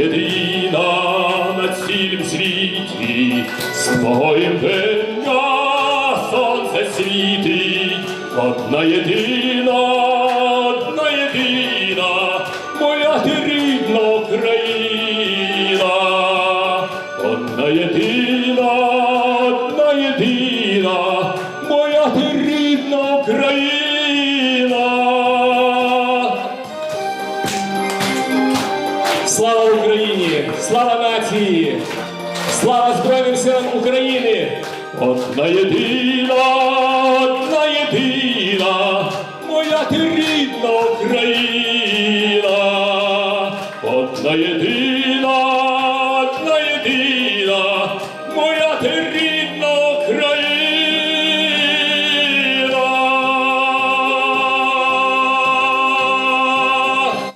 єдина на цілім світі, з дня сонце світить, одна єдина, одна єдина, моя ти рідна Україна, одна єдина, одна єдина, Слава Україні! Слава нації! Слава Збройним силам України! Одна єдина, одна єдина, моя ти рідна Україна, одна єдина, одна єдина, моя ти рідна.